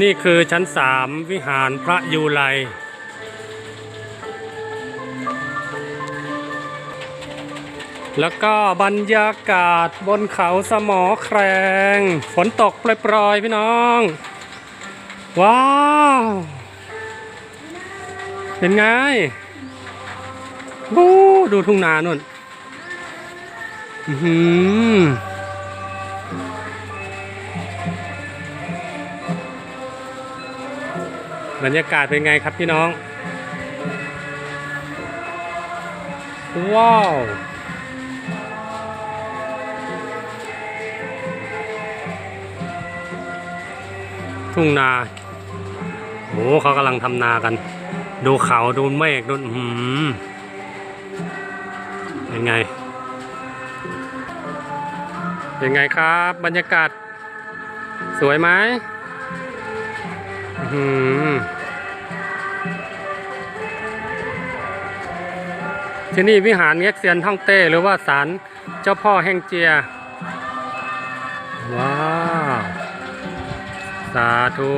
นี่คือชั้นสามวิหารพระยูไลแล้วก็บรรยากาศบนเขาสมอแครงฝนตกปล่อยๆพี่น้อง ว้าว เป็นไงบูดูทุ่งนานุ่น อือหือ บรรยากาศเป็นไงครับพี่น้อง ว้าว ทุ่งนาโอ้เขากำลังทำนากัน ดูเขาดูเมฆดูหือเป็นไง เป็นไงครับ บรรยากาศ สวยไหม อื้อหือที่นี่วิหารเง็กเซียนท่องเต้ หรือว่าศาลเจ้าพ่อแห่งเจีย ว้าว สาธุ